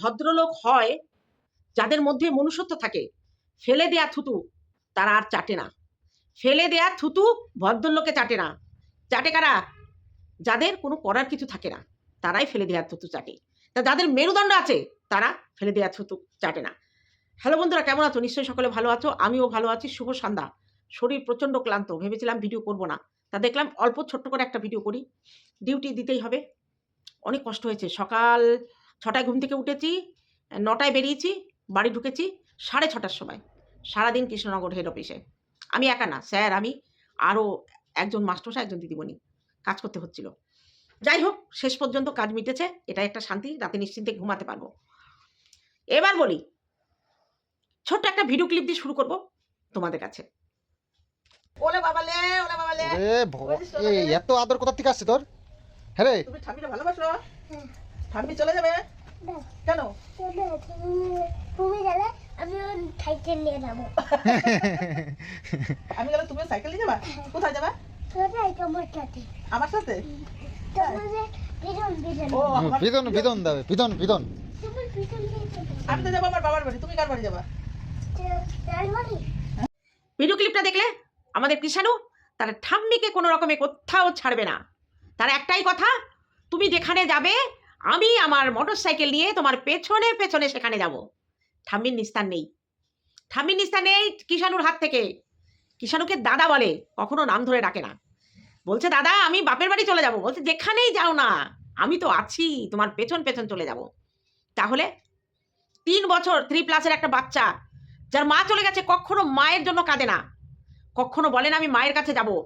ভদ্রলোক হয় যাদের মধ্যে মনুষ্যত্ব থাকে। ফেলে দেয়া থুতু তারা আর চাটে না। ফেলে দেয়া থুতু ভদ্রলোকে চাটে না। চাটে কারা? যাদের কোনো করার কিছু থাকে না, তারাই ফেলে দেওয়ার থুতু চাটে। তা যাদের মেরুদণ্ড আছে, তারা ফেলে দেওয়ার থুতু চাটে না। হ্যালো বন্ধুরা, কেমন আছো? নিশ্চয়ই সকলে ভালো আছো, আমিও ভালো আছি। শুভ সন্ধ্যা। শরীর প্রচণ্ড ক্লান্ত, ভেবেছিলাম ভিডিও করব না। তা দেখলাম অল্প ছোট্ট করে একটা ভিডিও করি। ডিউটি দিতেই হবে। অনেক কষ্ট হয়েছে। সকাল ছটায় ঘুম থেকে উঠেছি নটায় বেরিয়েছি বাড়ি ঢুকেছি সাড়ে ছটার সময়। সারাদিন কৃষ্ণনগর হেড অফিসে আমি একা না স্যার আমি আরও একজন মাস্টারমশাই একজন দিদিমণি কাজ করতে হচ্ছিল। যাই হোক শেষ পর্যন্ত কাজ মিটেছে এটা একটা শান্তি রাতে নিশ্চিন্তে ঘুমাতে পারব। এবার বলি ছোট্ট একটা ভিডিও ক্লিপ দিয়ে শুরু করব তোমাদের কাছে। ওলে বাবালে ওলে বাবালে এত আদর কোথা থেকে আসছে তোর? হ্যাঁ রে। তুমি ঠাম্মিটা ভালোবাসো? ঠাম্মি চলে যাবে? কেন? তুমি গেলে আমি সাইকেল নিয়ে যাব আমি গেলে তুমি সাইকেল নিয়ে যাবা? কোথায় যাবা? তোমার সাথে আমার সাথে? তোমাদের পিছন পিছন ও আমার- বিদন বিদন দেবে বিদন বিদন তোমার পিছন পিছন আমি তো যাব আমার বাবার বাড়ি। তুমি কার বাড়ি যাবা? ভিডিও ক্লিপটা দেখলে আমাদের কৃষাণু তার ঠাম্মিকে কোনো রকমে কোথাও ছাড়বে না। তার একটাই কথা তুমি যেখানে যাবে আমি আমার মোটর সাইকেল নিয়ে তোমার পেছনে পেছনে সেখানে যাব। ঠাম্মির নিস্তার নেই। ঠাম্মির নিস্তার নেই কিষাণুর হাত থেকে। কিষাণুকে দাদা বলে, কখনো নাম ধরে ডাকে না। বলছে, দাদা, আমি বাপের বাড়ি চলে যাব। বলছে, যেখানেই যাও না, আমি তো আছি, তোমার পেছন পেছন চলে যাব। তাহলে তিন বছর থ্রি প্লাসের একটা বাচ্চা, যার মা চলে গেছে, কখনো মায়ের জন্য কাঁদে না। কখনো বলে না, আমি মায়ের কাছে যাব।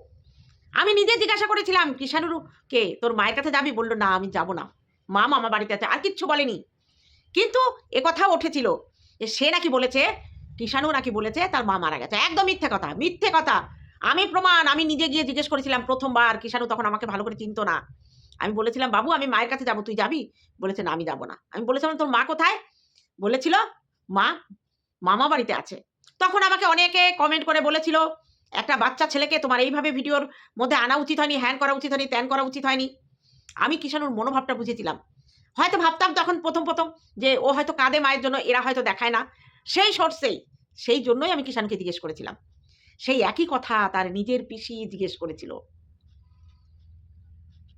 আমি নিজে জিজ্ঞাসা করেছিলাম কিষানুর কে তোর মায়ের কাছে যাবি? বলল, না, আমি যাব না। মা মামা বাড়িতে আছে, আর কিচ্ছু বলেনি। কিন্তু এ কথা উঠেছিল যে সে নাকি বলেছে কিষানু নাকি বলেছে, তার মা মারা গেছে। একদম মিথ্যে কথা মিথ্যে কথা। আমি প্রমাণ, আমি নিজে গিয়ে জিজ্ঞেস করেছিলাম প্রথমবার কিষানু তখন আমাকে ভালো করে চিনতো না। আমি বলেছিলাম, বাবু, আমি মায়ের কাছে যাব, তুই যাবি? বলেছে, না, আমি যাব না। আমি বলেছিলাম, তোর মা কোথায়? বলেছিল, মা, মামা বাড়িতে আছে। তখন আমাকে অনেকে কমেন্ট করে বলেছিল, একটা বাচ্চা ছেলেকে তোমার এইভাবে ভিডিওর মধ্যে আনা উচিত হয়নি হ্যান করা উচিত হয়নি, ত্যান করা উচিত হয়নি। আমি কিষানুর মনোভাবটা বুঝেছিলাম। হয়তো ভাবতাম তখন প্রথম প্রথম যে ও হয়তো কাঁদে মায়ের জন্য, এরা হয়তো দেখায় না। সেই সোর্সেই সেই জন্যই আমি কিষানকে জিজ্ঞেস করেছিলাম। সেই একই কথা তার নিজের পিসি জিজ্ঞেস করেছিল।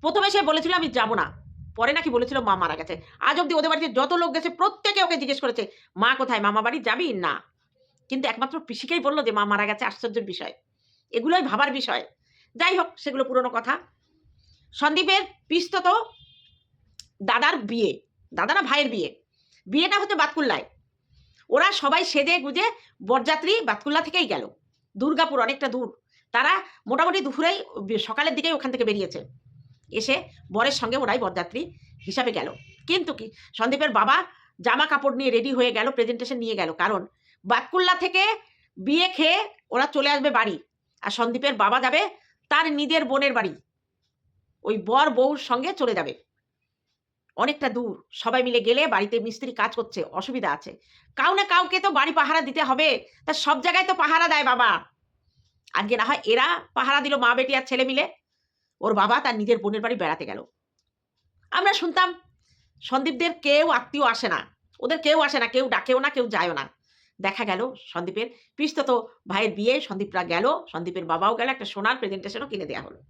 প্রথমে সে বলেছিল, আমি যাব না। পরে নাকি বলেছিল, মা মারা গেছে। আজ অব্দি ওদের বাড়িতে যত লোক গেছে, প্রত্যেকে ওকে জিজ্ঞেস করেছে, মা কোথায়? মামা বাড়ি যাবি? না। কিন্তু একমাত্র পিসিকেই বলল যে, মা মারা গেছে, আশ্চর্যের বিষয়। এগুলোই ভাবার বিষয়। যাই হোক, সেগুলো পুরনো কথা। সন্দীপের পিস্তত দাদার বিয়ে, দাদা না ভাইয়ের বিয়ে। বিয়েটা হচ্ছে বাতকুল্লায়। ওরা সবাই সেজে গুজে বরযাত্রী বাতকুল্লা থেকেই গেল। দুর্গাপুর অনেকটা দূর। তারা মোটামুটি দুপুরেই সকালের দিকেই ওখান থেকে বেরিয়েছে। এসে বরের সঙ্গে ওরাই বরযাত্রী হিসাবে গেল। কিন্তু কি, সন্দীপের বাবা জামা কাপড় নিয়ে রেডি হয়ে গেল প্রেজেন্টেশন নিয়ে গেল। কারণ বাতকুল্লা থেকে বিয়ে খেয়ে ওরা চলে আসবে বাড়ি। আর সন্দীপের বাবা যাবে তার নিজের বোনের বাড়ি। ওই বর বউর সঙ্গে চলে যাবে। অনেকটা দূর, সবাই মিলে গেলে বাড়িতে মিস্ত্রি কাজ করছে, অসুবিধা আছে। কাউ না কাউকে তো বাড়ি পাহারা দিতে হবে, তা সব জায়গায় তো পাহারা দেয় বাবা। আজকে না হয় এরা পাহারা দিল মা বেটি আর ছেলে মিলে। ওর বাবা তার নিজের বোনের বাড়ি বেড়াতে গেল। আমরা শুনতাম, সন্দীপদের কেউ আত্মীয় আসে না। ওদের কেউ আসে না, কেউ ডাকেও না, কেউ যায়ও না। দেখা গেল সন্দীপের, পিস্তত ভাইয়ের বিয়ে, সন্দীপরা গেল, সন্দীপের বাবাও গেল, একটা সোনার প্রেজেন্টেশনও কিনে দেওয়া হলো।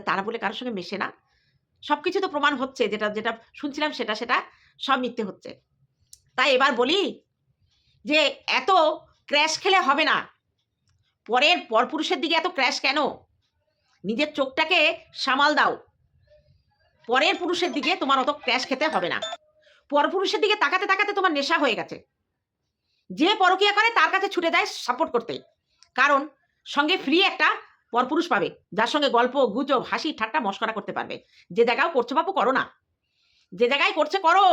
তারা বলে কারোর সঙ্গে মেশে না। সব কিছু তো প্রমাণ হচ্ছে, যেটা যেটা শুনছিলাম সেটা সেটা সব মিথ্যে হচ্ছে। তাই এবার বলি যে এত ক্র্যাশ খেলে হবে না। পরের পরপুরুষের দিকে এত ক্র্যাশ কেন? নিজের চোখটাকে সামাল দাও। পরের পুরুষের দিকে তোমার অত ক্র্যাশ খেতে হবে না। পরপুরুষের দিকে তাকাতে তাকাতে তোমার নেশা হয়ে গেছে। যে পরকিয়া করে তার কাছে ছুটে দেয় সাপোর্ট করতে। কারণ সঙ্গে ফ্রি একটা পরপুরুষ পাবে, যার সঙ্গে গল্প, গুজব, হাসি, ঠাট্টা, মস্করা করতে পারবে। যে জায়গাও করছ বাপু, করো না। যে জায়গায় করছে, করো।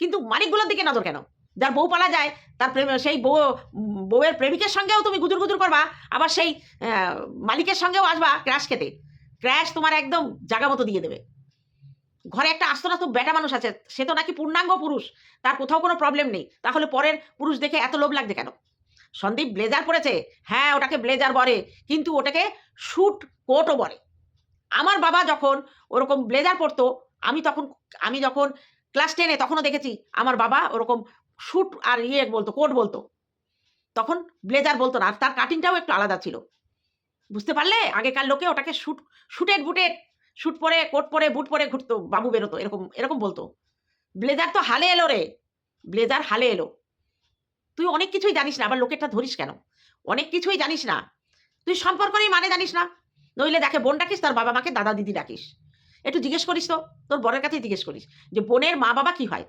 কিন্তু মালিকগুলোর দিকে নজর কেন? যার বউ পালা যায়, তার প্রেম, সেই বউ, বউয়ের প্রেমিকের সঙ্গেও তুমি গুজুর গুজুর করবা, আবার সেই মালিকের সঙ্গেও আসবা ক্র্যাশ খেতে। ক্র্যাশ তোমার একদম জায়গা মতো দিয়ে দেবে। ঘরে একটা আস্ত নাস্ত বেটা মানুষ আছে, সে তো নাকি পূর্ণাঙ্গ পুরুষ, তার কোথাও কোনো প্রবলেম নেই। তাহলে পরের পুরুষ দেখে এত লোভ লাগছে কেন? সন্দীপ ব্লেজার পরেছে হ্যাঁ ওটাকে ব্লেজার বলে, কিন্তু ওটাকে শুট কোটও বলে। আমার বাবা যখন ওরকম ব্লেজার পরতো আমি তখন, আমি যখন ক্লাস টেনে তখনও দেখেছি, আমার বাবা ওরকম শ্যুট আর ইয়ে বলতো, কোট বলতো। তখন ব্লেজার বলতো না, আর তার কাটিংটাও একটু আলাদা ছিল। বুঝতে পারলে? আগেকার লোকে ওটাকে শুট, শুটেড বুটেড, শুট পরে, কোট পরে, বুট পরে ঘুরতো, বাবু বেরোতো, এরকম এরকম বলতো। ব্লেজার তো হালে এলো রে, ব্লেজার হালে এলো। তুই অনেক কিছুই জানিস না, আবার লোকেরটা ধরিস কেন? অনেক কিছুই জানিস না। তুই সম্পর্করই মানে জানিস না। নইলে দেখে বোন ডাকিস, তার বাবা মাকে দাদা দিদি ডাকিস। একটু জিজ্ঞেস করিস তো, তোর বরের কাছেই জিজ্ঞেস করিস যে বোনের মা বাবা কি হয়?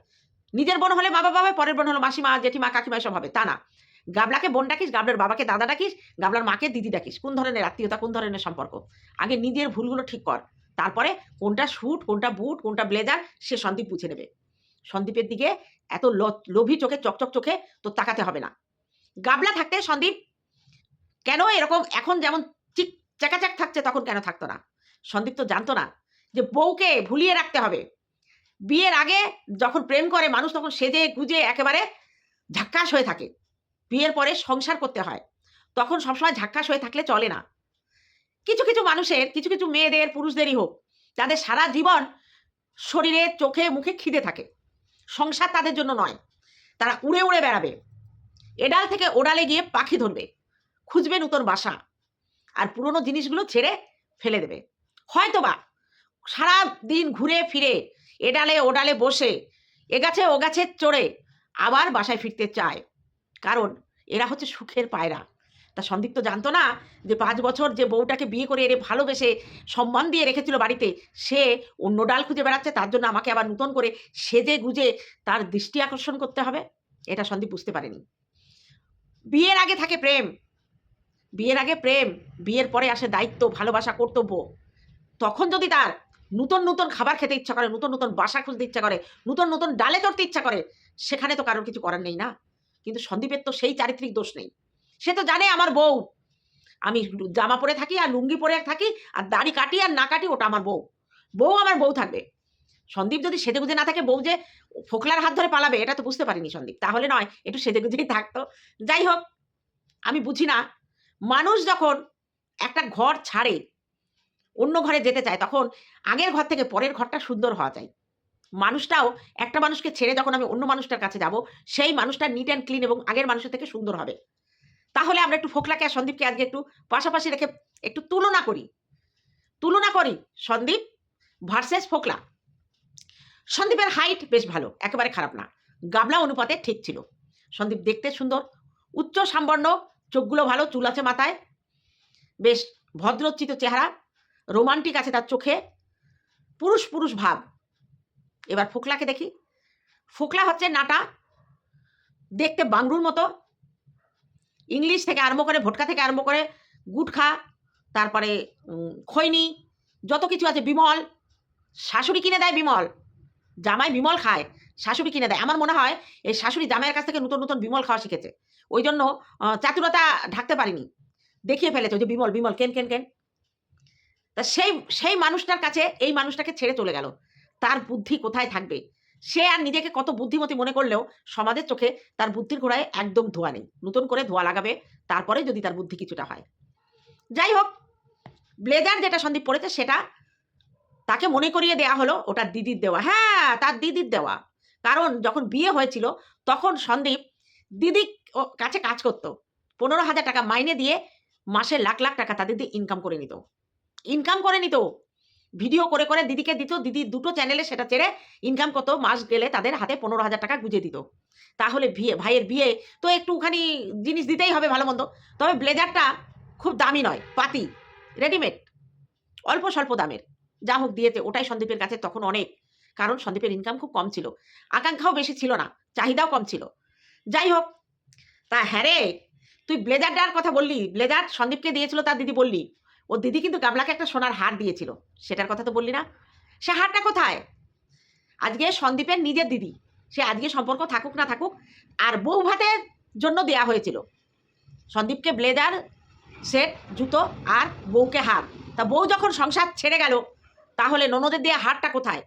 নিজের বোন হলে মা বাবা হবে পরের বোন হলো মাসিমা, জেঠিমা, কাকিমা সব হবে, তা না। গাবলাকে বোন ডাকিস, গাবলার বাবাকে দাদা ডাকিস, গাবলার মাকে দিদি ডাকিস। কোন ধরনের আত্মীয়তা, কোন ধরনের সম্পর্ক? আগে নিজের ভুলগুলো ঠিক কর। তারপরে কোনটা স্যুট কোনটা বুট, কোনটা ব্লেজার, সে সন্দীপ বুঝে নেবে। সন্দীপের দিকে এত লোভী চোখে, চকচক চোখে তো তাকাতে হবে না। গাবলা থাকতে, সন্দীপ, কেন এরকম এখন যেমন চিক চাকাচাক থাকছে, তখন কেন থাকতো না? সন্দীপ তো জানতো না যে বউকে ভুলিয়ে রাখতে হবে। বিয়ের আগে যখন প্রেম করে, মানুষ তখন সেজে গুজে একেবারে ঝাক্কাস হয়ে থাকে। বিয়ের পরে সংসার করতে হয়। তখন সবসময় ঝাক্কাস হয়ে থাকলে চলে না। কিছু কিছু মানুষের, কিছু কিছু মেয়েদের, পুরুষদেরই হোক, তাদের সারা জীবন শরীরে, চোখে, মুখে খিদে থাকে। সংসার তাদের জন্য নয়। তারা উড়ে উড়ে বেড়াবে। এডাল থেকে ওডালে গিয়ে পাখি ধরবে। খুঁজবে নতুন বাসা। আর পুরনো জিনিসগুলো ছেড়ে ফেলে দেবে। হয়তো বা সারা দিন ঘুরে ফিরে এডালে ওডালে বসে এ গাছে ও গাছে চড়ে আবার বাসায় ফিরতে চায়। কারণ এরা হচ্ছে সুখের পায়রা। তা সন্দীপ তো জানতো না যে পাঁচ বছর যে বউটাকে বিয়ে করে এনে ভালোবেসে সম্মান দিয়ে রেখেছিল বাড়িতে, সে অন্য ডাল খুঁজে বেড়াচ্ছে, তার জন্য আমাকে আবার নতুন করে সেজে গুজে তার দৃষ্টি আকর্ষণ করতে হবে। এটা সন্দীপ বুঝতে পারেনি। বিয়ের আগে থাকে প্রেম। বিয়ের আগে প্রেম। বিয়ের পরে আসে দায়িত্ব, ভালোবাসা, কর্তব্য। তখন যদি তার নতুন নতুন খাবার খেতে ইচ্ছা করে, নতুন নতুন বাসা খুঁজতে ইচ্ছা করে, নতুন নতুন ডালে চড়তে ইচ্ছা করে, সেখানে তো কারোর কিছু করার নেই না। কিন্তু সন্দীপের তো সেই চারিত্রিক দোষ নেই। সে তো জানে আমার বউ। আমি জামা পরে থাকি আর লুঙ্গি পরে থাকি আর দাড়ি কাটি আর না কাটি ওটা আমার বউ। বউ আমার বউ থাকবে। সন্দীপ যদি সেজে গুজে না থাকে, বউ যে ফোকলার হাত ধরে পালাবে, এটা তো বুঝতে পারিনি সন্দীপ। তাহলে নয়, একটু সেজে গুজেই থাকতো। যাই হোক, আমি বুঝি না, মানুষ যখন একটা ঘর ছাড়ে, অন্য ঘরে যেতে চায়, তখন আগের ঘর থেকে পরের ঘরটা সুন্দর হওয়া যায় মানুষটাও, একটা মানুষকে ছেড়ে যখন আমি অন্য মানুষটার কাছে যাব, সেই মানুষটা নিট অ্যান্ড ক্লিন এবং আগের মানুষের থেকে সুন্দর হবে। তাহলে আমরা একটু ফোকলাকে আর সন্দীপকে আজকে একটু পাশাপাশি রেখে একটু তুলনা করি। তুলনা করি, সন্দীপ ভার্সেস ফোকলা। সন্দীপের হাইট বেশ ভালো, একেবারে খারাপ না। গাবলা অনুপাতে ঠিক ছিল। সন্দীপ দেখতে সুন্দর, উচ্চ সাম্বর্ণ, চোখগুলো ভালো, চুল আছে মাথায়, বেশ ভদ্রোচ্চিত চেহারা রোমান্টিক আছে তার চোখে, পুরুষ পুরুষ ভাব। এবার ফোকলাকে দেখি। ফোকলা হচ্ছে নাটা, দেখতে বাংরুর মতো ইংলিশ থেকে আরম্ভ করে ভোটকা থেকে আরম্ভ করে গুটখা, তারপরে খৈনি, যত কিছু আছে, বিমল, শাশুড়ি কিনে দেয় বিমল, জামাই বিমল খায়, শাশুড়ি কিনে দেয়। আমার মনে হয় এই শাশুড়ি জামাইয়ের কাছ থেকে নতুন নতুন বিমল খাওয়া শিখেছে। ওই জন্য চাতুরতা ঢাকতে পারিনি। দেখিয়ে ফেলেছে যে বিমল বিমল, কেন কেন কেন। তা সেই সেই মানুষটার কাছে, এই মানুষটাকে ছেড়ে চলে গেল। তার বুদ্ধি কোথায় থাকবে? সে আর নিজেকে কত বুদ্ধিমতী মনে করলেও সমাজের চোখে তার বুদ্ধির গোড়ায় একদম ধোয়া নেই। নতুন করে ধোয়া লাগাবে, তারপরে যদি তার বুদ্ধি কিছুটা হয়। যাই হোক, ব্লেজার যেটা সন্দীপ পড়েছে সেটা তাকে মনে করিয়ে দেয়া হলো ওটা দিদির দেওয়া। হ্যাঁ তার দিদির দেওয়া। কারণ যখন বিয়ে হয়েছিল, তখন সন্দীপ দিদি ও কাছে কাজ করতো। পনেরো হাজার টাকা মাইনে দিয়ে মাসে লাখ লাখ টাকা তাদের দিয়ে ইনকাম করে নিত। ইনকাম করে নিত। ভিডিও করে করে দিদিকে দিত, দিদি দুটো চ্যানেলে সেটা ছেড়ে ইনকাম কত মাস গেলে তাদের হাতে পনেরো হাজার টাকা গুজে দিত। তাহলে বিয়ে, ভাইয়ের বিয়ে, তো একটুখানি জিনিস দিতেই হবে ভালো মন্দ। তবে ব্লেজারটা খুব দামি নয়, পাতি রেডিমেড অল্প স্বল্প দামের। যা হোক দিয়েছে, ওটাই সন্দীপের কাছে তখন অনেক, কারণ সন্দীপের ইনকাম খুব কম ছিল। আকাঙ্ক্ষাও বেশি ছিল না, চাহিদাও কম ছিল। যাই হোক, তা হ্যাঁ রে, তুই ব্লেজারটার কথা বললি, ব্লেজার সন্দীপকে দিয়েছিল, তার দিদি বললি ও দিদি কিন্তু গামলাকে একটা সোনার হার দিয়েছিল, সেটার কথা তো বললি না। সে হারটা কোথায়? আজকে সন্দীপের নিজের দিদি, সে আজকে সম্পর্ক থাকুক না থাকুক, আর বউ ভাতের জন্য দেয়া হয়েছিল। সন্দীপকে ব্লেজার, সেট, জুতো আর বউকে হার। তা বউ যখন সংসার ছেড়ে গেল, তাহলে ননদের দেওয়া হারটা কোথায়?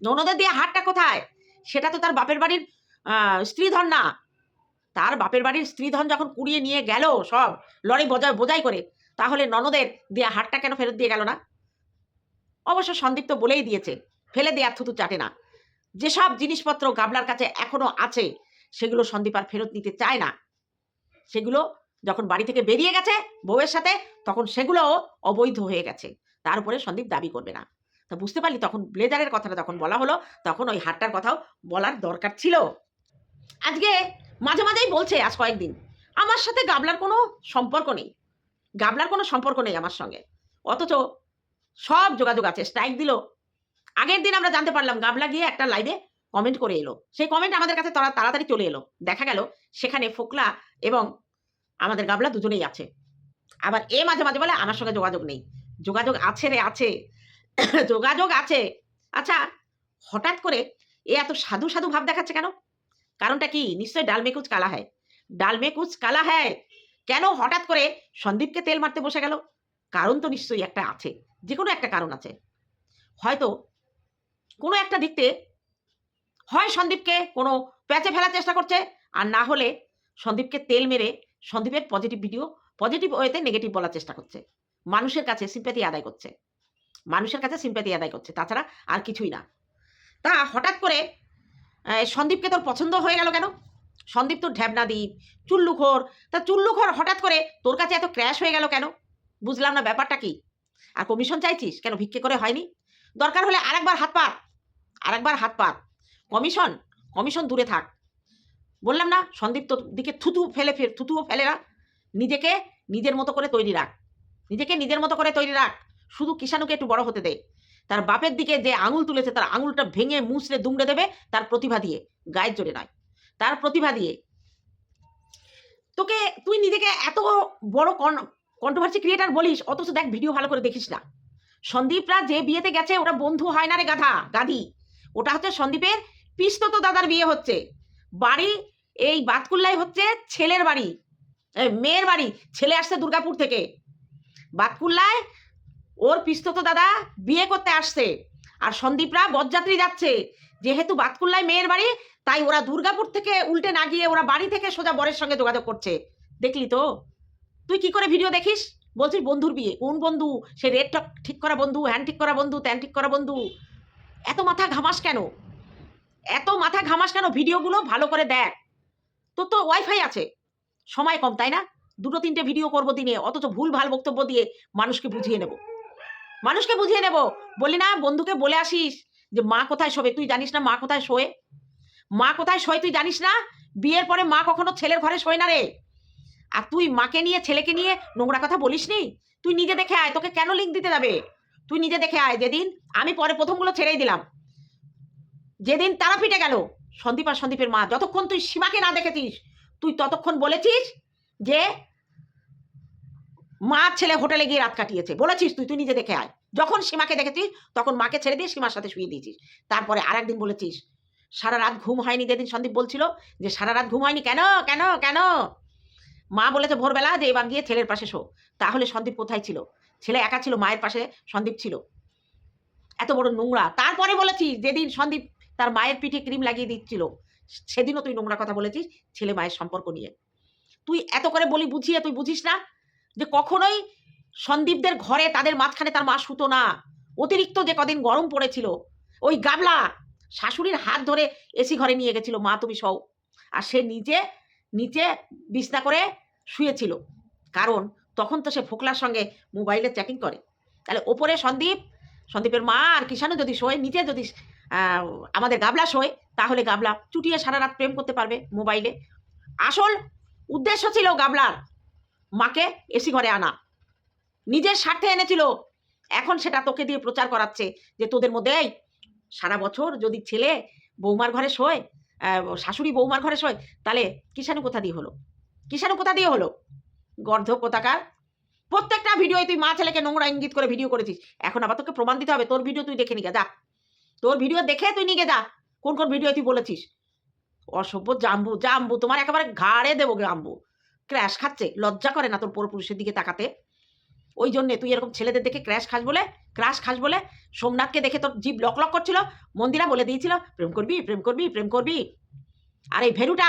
ননদের দেওয়া হারটা কোথায়? সেটা তো তার বাপের বাড়ির স্ত্রীধন না। তার বাপের বাড়ির স্ত্রীধন যখন কুড়িয়ে নিয়ে গেল সব লরি বোঝাই বোঝাই করে তাহলে ননদের দেয়া হারটা কেন ফেরত দিয়ে গেল না? অবশ্য সন্দীপ তো বলেই দিয়েছে, ফেলে দেয়া থুতু চাটে না। যেসব জিনিসপত্র গাবলার কাছে এখনও আছে, সেগুলো সন্দীপ আর ফেরত নিতে চায় না। সেগুলো যখন বাড়ি থেকে বেরিয়ে গেছে বউয়ের সাথে, তখন সেগুলোও অবৈধ হয়ে গেছে। তার উপরে সন্দীপ দাবি করবে না। তা বুঝতে পারলি তখন ব্লেজারের কথাটা যখন বলা হলো, তখন ওই হারটার কথাও বলার দরকার ছিল। আজকে মাঝে মাঝেই বলছে আজ কয়েকদিন, আমার সাথে গাবলার কোনো সম্পর্ক নেই। গাবলার কোনো সম্পর্ক নেই আমার সঙ্গে। অথচ সব যোগাযোগ আছে। স্ট্রাইক দিল। আগের দিন আমরা জানতে পারলাম, গাবলা গিয়ে একটা লাইভে কমেন্ট করে এলো। সেই কমেন্ট আমাদের কাছে তারা তাড়াতাড়ি চলে এলো। দেখা গেল, সেখানে ফোকলা এবং আমাদের গাবলা দুজনেই আছে। আবার এ মাঝে মাঝে বলে, আমার সঙ্গে যোগাযোগ নেই। যোগাযোগ আছে রে, আছে। যোগাযোগ আছে। আচ্ছা হঠাৎ করে এ এত সাধু সাধু ভাব দেখাচ্ছে কেন? কারণটা কি? নিশ্চয়ই ডাল মে কুচ কালা হ্যায় ডাল মে কুচ কালা হ্যায় কেন হঠাৎ করে সন্দীপকে তেল মারতে বসে গেল? কারণ তো নিশ্চয়ই একটা আছে যে কোনো একটা কারণ আছে। হয়তো কোনো একটা দিকতে হয় সন্দীপকে কোনো প্যাচে ফেলার চেষ্টা করছে, আর না হলে সন্দীপকে তেল মেরে সন্দীপের পজিটিভ ভিডিও পজিটিভ ওয়েতে নেগেটিভ বলার চেষ্টা করছে। মানুষের কাছে সিম্প্যাথি আদায় করছে। মানুষের কাছে সিম্প্যাথি আদায় করছে, তাছাড়া আর কিছুই না। তা হঠাৎ করে সন্দীপকে তোর পছন্দ হয়ে গেল কেন? সন্দীপ তো দ্বীপ চুল্লুখোর। তা চুল্লুখোর হঠাৎ করে তোর কাছে এত ক্র্যাশ হয়ে গেল কেন? বুঝলাম না ব্যাপারটা কি। আর কমিশন চাইছিস? কেন ভিক্ষে করে হয়নি? দরকার হলে আরেকবার হাত পাত আরেকবার হাত পাত কমিশন কমিশন দূরে থাক। বললাম না সন্দীপ তোর দিকে থুতু ফেলে ফের, থুতুও ফেলে না। নিজেকে নিজের মতো করে তৈরি রাখ। নিজেকে নিজের মতো করে তৈরি রাখ। শুধু কিষাণুকে একটু বড় হতে দে। তার বাপের দিকে যে আঙুল তুলেছে, তার আঙুলটা ভেঙে মুছড়ে দুমড়ে দেবে, তার প্রতিভা দিয়ে। গায়ের জোরে নয়। তার প্রতিভা দিয়ে। তোকে, তুই নিজেকে এত বড় কন্ট্রোভার্সি ক্রিয়েটার বলিস, অথচ দেখ ভিডিও ভালো করে দেখিস না। সন্দীপরা যে বিয়েতে গেছে ওরা বন্ধু হয় না রে গাধা, গাধি। ওটা হচ্ছে সন্দীপের পিস্তত দাদার বিয়ে হচ্ছে। বাড়ি, এই বাতকুল্লাই হচ্ছে ছেলের বাড়ি মেয়ের বাড়ি, ছেলে আসছে দুর্গাপুর থেকে। বাতকুল্লায় ওর পিস্তত দাদা বিয়ে করতে আসছে। আর সন্দীপরা বরযাত্রী যাচ্ছে। যেহেতু বাতকুল্লায় মেয়ের বাড়ি, তাই ওরা দুর্গাপুর থেকে উল্টে না গিয়ে ওরা বাড়ি থেকে সোজা বরের সঙ্গে যোগাযোগ করছে। দেখলি তো? তুই কি করে ভিডিও দেখিস? বলছিস বন্ধুর বিয়ে। কোন বন্ধু? সে রেট ঠিক করা বন্ধু হ্যান্ড ঠিক করা বন্ধু ত্যান ঠিক করা বন্ধু? এত মাথা ঘামাস কেন? এত মাথা ঘামাস কেন? ভিডিওগুলো ভালো করে দেখ। তোর তো ওয়াইফাই আছে। সময় কম, তাই না? দুটো তিনটে ভিডিও করব দিনে, অথচ ভুল ভালো বক্তব্য দিয়ে মানুষকে বুঝিয়ে নেব। মানুষকে বুঝিয়ে নেব। বলি না, বন্ধুকে বলে আসিস যে মা কোথায় শোবে? তুই জানিস না মা কোথায় শোয়ে? মা কোথায় শোয় তুই জানিস না? বিয়ের পরে মা কখনো ছেলের ঘরে শোয় না রে। আর তুই মাকে নিয়ে, ছেলেকে নিয়ে নোংরা কথা বলিস নি তুই নিজে দেখে আয়, তোকে কেন লিঙ্ক দিতে যাবে? তুই নিজে দেখে আয়, যেদিন আমি পরে প্রথমগুলো ছেড়েই দিলাম। যেদিন তারা তারাপীঠে গেল, সন্দীপ আর সন্দীপের মা, যতক্ষণ তুই সীমাকে না দেখেছিস, তুই ততক্ষণ বলেছিস যে মা ছেলে হোটেলে গিয়ে রাত কাটিয়েছে। বলেছিস তুই তুই নিজে দেখে আয়। যখন সীমাকে দেখেছিস, তখন মাকে ছেড়ে দিয়ে সীমার সাথে শুয়ে দিয়েছিস। তারপরে আর একদিন বলেছিস, সারা রাত ঘুম হয়নি যেদিন সন্দীপ বলছিল, যে সারা রাত ঘুম হয়নি। কেন? কেন? কেন? মা বলেছে ভোরবেলা যে এবার গিয়ে ছেলের পাশে শো। তাহলে সন্দীপ কোথায় ছিল? ছেলে একা ছিল, মায়ের পাশে সন্দীপ ছিল। এত বড় নোংরা। তারপরে বলেছিস, যেদিন সন্দীপ তার মায়ের পিঠে ক্রিম লাগিয়ে দিচ্ছিল, সেদিনও তুই নোংরা কথা বলেছিস ছেলে মায়ের সম্পর্ক নিয়ে। তুই এত করে বলি বুঝিয়ে তুই বুঝিস না? যে কখনোই সন্দীপদের ঘরে তাদের মাঝখানে তার মা শুতো না। অতিরিক্ত যে কদিন গরম পড়েছিল, ওই গাবলা শাশুড়ির হাত ধরে এসি ঘরে নিয়ে গেছিল, মা তুমি সও। আর সে নিজে, নিচে বিছনা করে শুয়েছিল। কারণ তখন তো সে ফোকলার সঙ্গে মোবাইলে চ্যাটিং করে। তাহলে ওপরে সন্দীপ, সন্দীপের মা আর কিষাণু যদি শোয় নিচে যদি আমাদের গাবলা শোয়, তাহলে গাবলা চুটিয়ে সারা রাত প্রেম করতে পারবে মোবাইলে। আসল উদ্দেশ্য ছিল গাবলার মাকে এসি ঘরে আনা। নিজের স্বার্থে এনেছিল। এখন সেটা তোকে দিয়ে প্রচার করাচ্ছে যে তোদের মধ্যে সারা বছর যদি ছেলে বৌমার ঘরে শোয় শাশুড়ি বৌমার ঘরে শোয়, তাহলে কিষাণু কোথা দিয়ে হলো? কিষাণু কোথা দিয়ে হলো? গর্ধ কোথাকার? প্রত্যেকটা ভিডিও তুই মা ছেলেকে নোংরা ইঙ্গিত করে ভিডিও করেছিস। এখন আবার তোকে প্রমাণ দিতে হবে, তোর ভিডিও তুই দেখে নিয়ে যা। তোর ভিডিও দেখে তুই নিয়ে যা। কোন কোন ভিডিও তুই বলেছিস? অসভ্য জাম্বু জাম্বু, তোমার একেবারে ঘাড়ে দেবো জাম্বু। ক্র্যাশ খাচ্ছে, লজ্জা করে না তোর পরপুরুষের দিকে তাকাতে? ওই জন্যে তুই এরকম ছেলেদের দেখে ক্র্যাশ খাস বলে ক্রাশ খাস বলে, সোমনাথকে দেখে তোর জীব লক লক করছিল, মন্দিরা বলে দিয়েছিল, প্রেম করবি প্রেম করবি প্রেম করবি। আর এই ভেরুটা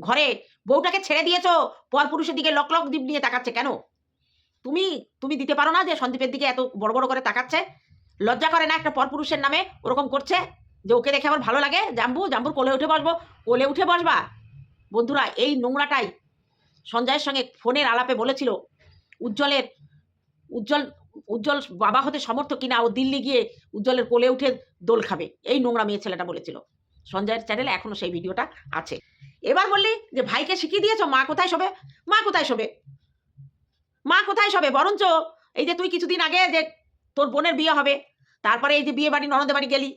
ঘরে, বউটাকে ছেড়ে দিয়েছ পরপুরুষের দিকে লক লক দ্বীপ নিয়ে তাকাচ্ছে কেন? তুমি তুমি দিতে পারো না যে সন্দীপের দিকে এত বড় বড় করে তাকাচ্ছে? লজ্জা করে না একটা পরপুরুষের নামে ওরকম করছে? যে ওকে দেখে আমার ভালো লাগে? জাম্বু, জাম্বুর কোলে উঠে বসবো, কোলে উঠে বসবা। বন্ধুরা, এই নোংরাটাই সঞ্জয়ের সঙ্গে ফোনের আলাপে বলেছিল, উজ্জ্বলের, উজ্জ্বল উজ্জ্বল বাবা হতে সমর্থ কিনা? ও দিল্লি গিয়ে উজ্জ্বলের কোলে উঠে দোল খাবে। এই নোংরা মেয়ে ছেলেটা বলেছিল। সঞ্জয়ের চ্যানেলে এখনও সেই ভিডিওটা আছে। এবার বললি যে, ভাইকে শিখিয়ে দিয়েছ? মা কোথায় শোবে? মা কোথায় শোবে? মা কোথায় শোবে? বরঞ্চ এই যে তুই কিছুদিন আগে যে তোর বোনের বিয়ে হবে, তারপরে এই যে বিয়ে বাড়ি ননদের বাড়ি গেলি,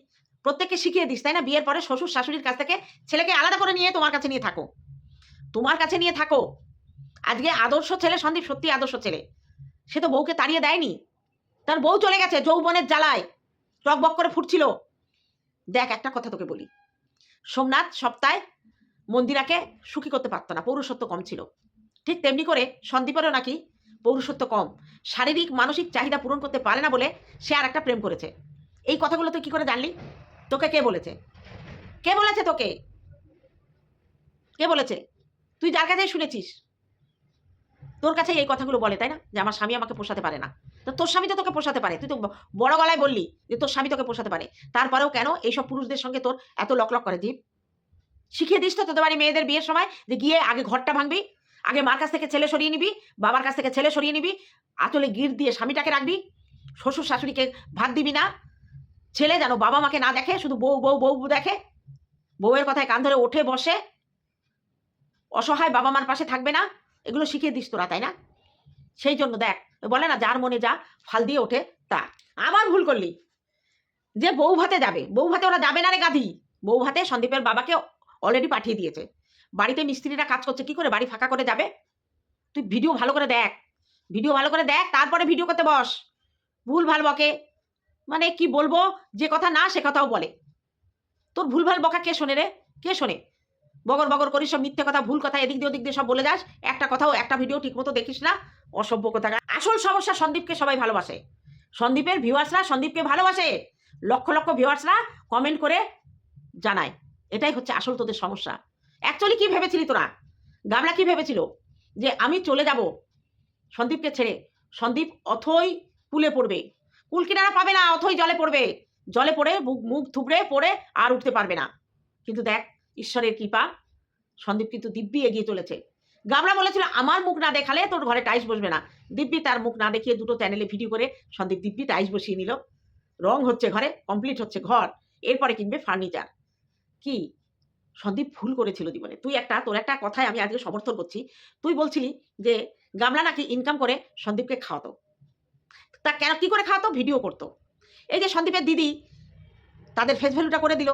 প্রত্যেককে শিখিয়ে দিস, তাই না? বিয়ের পরে শ্বশুর শাশুড়ির কাছ থেকে ছেলেকে আলাদা করে নিয়ে তোমার কাছে নিয়ে থাকো। তোমার কাছে নিয়ে থাকো। আজকে আদর্শ ছেলে, সন্দীপ সত্যি আদর্শ ছেলে। সে তো বউকে তাড়িয়ে দেয়নি। তার বউ চলে গেছে, যৌবনের জ্বালায়। টকবক করে ফুটছিল। দেখ, একটা কথা তোকে বলি। সোমনাথ সপ্তাহে মন্দিরাকে সুখী করতে পারতো না, পৌরুষত্ব কম ছিল। ঠিক তেমনি করে সন্দীপেরও নাকি পৌরুষত্ব কম। শারীরিক, মানসিক চাহিদা পূরণ করতে পারে না বলে সে আর একটা প্রেম করেছে। এই কথাগুলো তুই কি করে জানলি? তোকে কে বলেছে? কে বলেছে তোকে? কে বলেছে? তুই যার কাছে শুনেছিস? তোর কাছে এই কথাগুলো বলে, তাই না? যে আমার স্বামী আমাকে পোষাতে পারে না। তো তোর স্বামী তো তোকে পোষাতে পারে। তুই তো বড় গলায় বললি যে তোর স্বামী তোকে পোষাতে পারে। তারপরেও কেন এইসব পুরুষদের সঙ্গে তোর এত লকলক করে, দীপ? শিখিয়ে দিস তো তোদের বাড়ি মেয়েদের বিয়ের সময় যে গিয়ে আগে ঘরটা ভাঙবি, আগে মার কাছ থেকে ছেলে সরিয়ে নিবি, বাবার কাছ থেকে ছেলে সরিয়ে নিবি আতলে গির দিয়ে স্বামীটাকে রাখবি, শ্বশুর শাশুড়িকে ভাত দিবি না, ছেলে যেন বাবা মাকে না দেখে, শুধু বউ বউ বউ বউ দেখে, বউয়ের কথায় কান ধরে ওঠে, বসে, অসহায় বাবা মার পাশে থাকবে না এগুলো শিখিয়ে দিস তোরা, তাই না? সেই জন্য দেখ, বলে না, যার মনে যা, ফাল দিয়ে ওঠে তা। আবার ভুল করলি। যে বউ ভাতে যাবে, বউ ভাতে ওরা যাবে না রে গাধি। বউ ভাতে সন্দীপের বাবাকে অলরেডি পাঠিয়ে দিয়েছে। বাড়িতে মিস্ত্রিরা কাজ করছে, কি করে বাড়ি ফাঁকা করে যাবে? তুই ভিডিও ভালো করে দেখ। ভিডিও ভালো করে দেখ, তারপরে ভিডিও করতে বস। ভুল ভালো বকে। মানে কি বলব, যে কথা না সে কথাও বলে। তোর ভুল ভালো বকা কে শোনে রে? কে শোনে? বগর বগর করিস, সব মিথ্যে কথা, ভুল কথা, এদিক দিয়ে ওদিক দিয়ে সব বলে যাস। একটা কথাও, একটা ভিডিও ঠিক মতো দেখিস না। অসভ্য কথা। আসল সমস্যা সন্দীপকে সবাই ভালোবাসে। সন্দীপের ভিউয়ার্সরা সন্দীপকে ভালোবাসে। লক্ষ লক্ষ ভিউয়ার্সরা কমেন্ট করে জানায়। এটাই হচ্ছে আসল তোদের সমস্যা। অ্যাকচুয়ালি কি ভেবেছিলি তোরা? গামলা কি ভেবেছিল? যে আমি চলে যাব সন্দীপকে ছেড়ে। সন্দীপ অথই কুলে পড়বে। কুল কিনারা পাবে না, অথই জলে পড়বে। জলে পড়ে, মুখ মুখ থুবড়ে পড়ে আর উঠতে পারবে না। কিন্তু দেখ ঈশ্বরের কৃপা। সন্দীপ কিন্তু দিব্যি এগিয়ে চলেছে। গামলা বলেছিল, আমার মুখ না দেখালে তোর ঘরে টাইস বসবে না। দিব্যি তার মুখ না দেখিয়ে দুটো চ্যানেলে ভিডিও করে সন্দীপ দিব্যি টাইস বসিয়ে নিল। রং হচ্ছে ঘরে, কমপ্লিট হচ্ছে ঘর। এরপরে কিনবে ফার্নিচার। কি? সন্দীপ ভুল করেছিল জীবনে। তুই একটা, তোর একটা কথায় আমি আজকে সমর্থন করছি। তুই বলছিলি যে গামলা নাকি ইনকাম করে সন্দীপকে খাওয়াতো। তা কেন, কি করে খাওয়াতো? ভিডিও করতো। এই যে সন্দীপের দিদি, তাদের ফেস ভ্যালুটা করে দিল।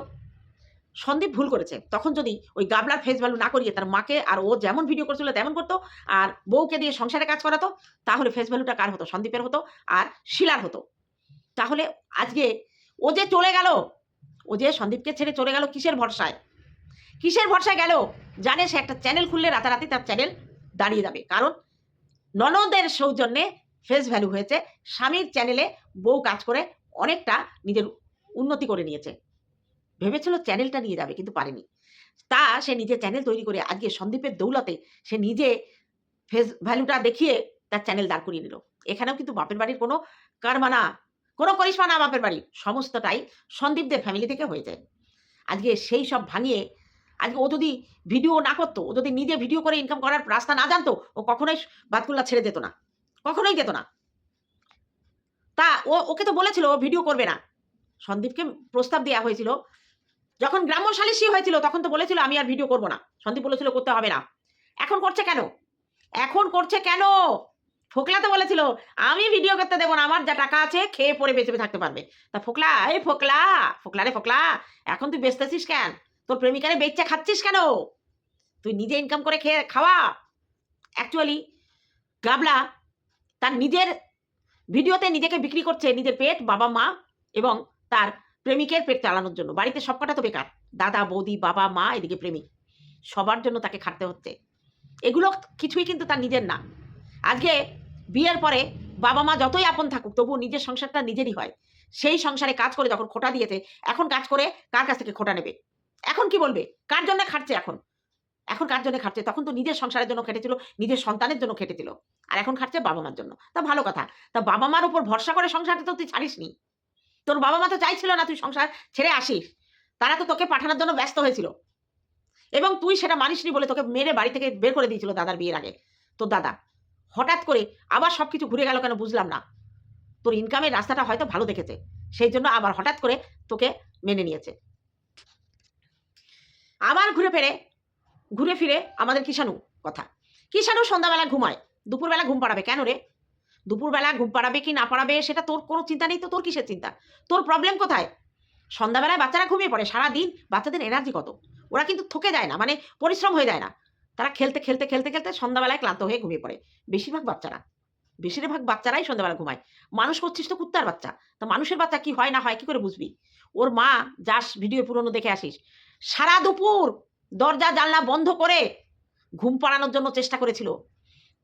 সন্দীপ ভুল করেছে। তখন যদি ওই গাবলার ফেস ভ্যালু না করিয়ে তার মাকে আর ও যেমন ভিডিও করছিল তেমন করতো আর বউকে দিয়ে সংসারে কাজ করাতো, তাহলে ফেস ভ্যালুটা কার হতো? সন্দীপের হতো আর শিলার হতো। তাহলে আজকে ও যে চলে গেল, ও যে সন্দীপকে ছেড়ে চলে গেল কিসের ভরসায়? কিসের ভরসায় গেল? জানে সে একটা চ্যানেল খুললে রাতারাতি তার চ্যানেল দাঁড়িয়ে যাবে। কারণ ননদের সৌজন্যে ফেস ভ্যালু হয়েছে, স্বামীর চ্যানেলে বউ কাজ করে অনেকটা নিজের উন্নতি করে নিয়েছে। ভেবেছিল চ্যানেলটা নিয়ে যাবে, কিন্তু পারেনি। তা সে নিজে চ্যানেল তৈরি করে আজকে সন্দীপের দৌলতে সে নিজে ফেস ভ্যালুটা দেখিয়ে তার চ্যানেল দাঁড় করিয়ে নিল। এখানেও কিন্তু বাপের বাড়ির কোনো কারমা না কোনো করিশ্মা না বাপের বাড়ি সমস্তটাই সন্দীপদের ফ্যামিলি থেকে হয়েছে আজকে সেই সব ভাঙিয়ে, আজকে ও যদি ভিডিও না করতো, ও যদি নিজে ভিডিও করে ইনকাম করার রাস্তা না জানতো, ও কখনোই বাতকুল্লা ছেড়ে যেত না। কখনোই যেত না। তা ও, ওকে তো বলেছিল, ও ভিডিও করবে না। সন্দীপকে প্রস্তাব দেওয়া হয়েছিল যখন গ্রাম্য সালিসি হয়েছিল, তখন তো বলেছিল, আমি আর ভিডিও করব না। সন্দীপ বলেছিল, করতে হবে না। এখন করছে কেন? এখন করছে কেন? ফোকলা তো বলেছিল, আমি ভিডিও করতে দেবো না, আমার যা টাকা আছে, খেয়ে পরে বেঁচে থাকতে পারবে। তা ফোকলা, এই ফোকলা ফোকলা রে ফোকলা, এখন তুই বেচতেছিস কেন? তোর প্রেমিকারে বেচে খাচ্ছিস কেন? তুই নিজে ইনকাম করে খেয়ে, খাওয়া। অ্যাকচুয়ালি গাবলা তার নিজের ভিডিওতে নিজেকে বিক্রি করছে, নিজের পেট বাবা মা এবং তার প্রেমিকের পেট চালানোর জন্য। বাড়িতে সবকটা তো বেকার। দাদা, বৌদি, বাবা, মা, এদিকে প্রেমিক। সবার জন্য তাকে খাটতে হচ্ছে। এগুলো কিছুই কিন্তু তার নিজের না। আজকে বিয়ের পরে বাবা মা যতই আপন থাকুক, তবুও নিজের সংসারটা নিজেরই হয়। সেই সংসারে কাজ করে যখন খোটা দিয়েছে, এখন কাজ করে কার কাছ থেকে খোটা নেবে? এখন কি বলবে? কার জন্য খাটছে এখন? এখন কার জন্য খাটছে? তখন তো নিজের সংসারের জন্য খেটেছিল, নিজের সন্তানের জন্য খেটেছিল। আর এখন খাটছে বাবা মার জন্য। তা ভালো কথা। তা বাবা মার উপর ভরসা করে সংসারটা তো তুই ছাড়িসনি। তোর বাবা মা তো চাইছিল না তুই সংসার ছেড়ে আসিস। তারা তো তোকে পাঠানোর জন্য ব্যস্ত হয়েছিল। এবং তুই সেটা মানিসনি বলে তোকে মেরে বাড়ি থেকে বের করে দিয়েছিল দাদার বিয়ের আগে। তোর দাদা, হঠাৎ করে আবার সব কিছু ঘুরে গেল কেন বুঝলাম না। তোর ইনকামের রাস্তাটা হয়তো ভালো দেখেছে, সেই জন্য আবার হঠাৎ করে তোকে মেনে নিয়েছে। আবার ঘুরে ফেরে, ঘুরে ফিরে আমাদের কিষাণু কথা। কিষাণু সন্ধ্যাবেলা ঘুমায়, দুপুরবেলা ঘুম পাড়াবে। কেন রে? দুপুরবেলা ঘুম পাড়াবে কি না পাড়াবে সেটা তোর কোনো চিন্তা নেই তো, তোর কিসের চিন্তা? তোর প্রবলেম কোথায়? সন্ধ্যাবেলায় বাচ্চারা ঘুমিয়ে পড়ে, সারাদিন বাচ্চাদের এনার্জি কত? ওরা কিন্তু থকে যায় না মানে পরিশ্রম হয়ে যায় না। তারা খেলতে খেলতে খেলতে খেলতে সন্ধ্যাবেলায় ক্লান্ত হয়ে ঘুমিয়ে পড়ে। বেশিরভাগ বাচ্চারা, বেশিরভাগ বাচ্চারাই সন্ধ্যাবেলা ঘুমায়। মানুষ করছিস তো কুত্তার বাচ্চা। তা মানুষের বাচ্চা কি হয় না হয় কি করে বুঝবি? ওর মা যাস ভিডিও পুরনো দেখে আসিস। সারা দুপুর দরজা, জানলা বন্ধ করে ঘুম পাড়ানোর জন্য চেষ্টা করেছিল।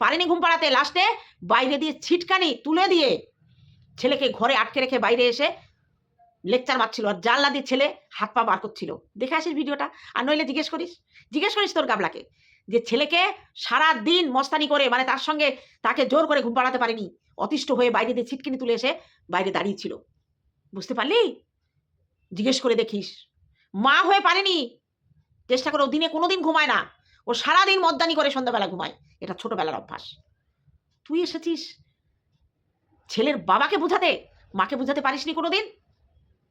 পারেনি ঘুম পাড়াতে। লাস্টে বাইরে দিয়ে ছিটকানি তুলে দিয়ে ছেলেকে ঘরে আটকে রেখে বাইরে এসে লেকচার মারছিল আর জানলা দিয়ে ছেলে হাত পা বার করছিল। দেখে আসিস ভিডিওটা? আর নইলে জিজ্ঞেস করিস? জিজ্ঞেস করিস তোর গাবলাকে যে ছেলেকে সারা দিন মস্তানি করে মানে তার সঙ্গে তাকে জোর করে ঘুম পাড়াতে পারেনি, অতিষ্ঠ হয়ে বাইরে দিয়ে ছিটকিনি তুলে এসে বাইরে দাঁড়িয়েছিল বুঝতে পারলি? জিজ্ঞেস করে দেখিস। মা হয়ে পারেনি। চেষ্টা করে দিনে কোনোদিন ঘুমায় না। ও সারাদিন মদ্দানি করে সন্ধ্যাবেলা ঘুমায়। এটা ছোটবেলার অভ্যাস। তুই এসেছিস? ছেলের বাবাকে বোঝাতে? মাকে বোঝাতে পারিসনি কোনোদিন?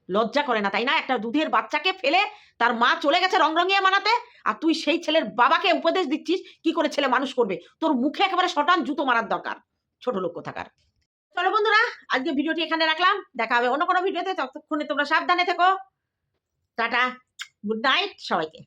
লজ্জা করে না, তাই না? একটা দুধের বাচ্চাকে ফেলে তার মা চলে গেছে রংরঙিয়া মানাতে, আর তুই সেই ছেলের বাবাকে উপদেশ দিচ্ছিস, কি করে ছেলে মানুষ করবে? তোর মুখে একেবারে শটান জুতো মারার দরকার, ছোট লোক কোথাকার। চলো বন্ধুরা, আজকে ভিডিওটি এখানে রাখলাম। দেখা হবে অন্য কোনো ভিডিওতে, ততক্ষণে তোমরা সাবধানে থেকো। টাটা, গুড নাইট সবাইকে।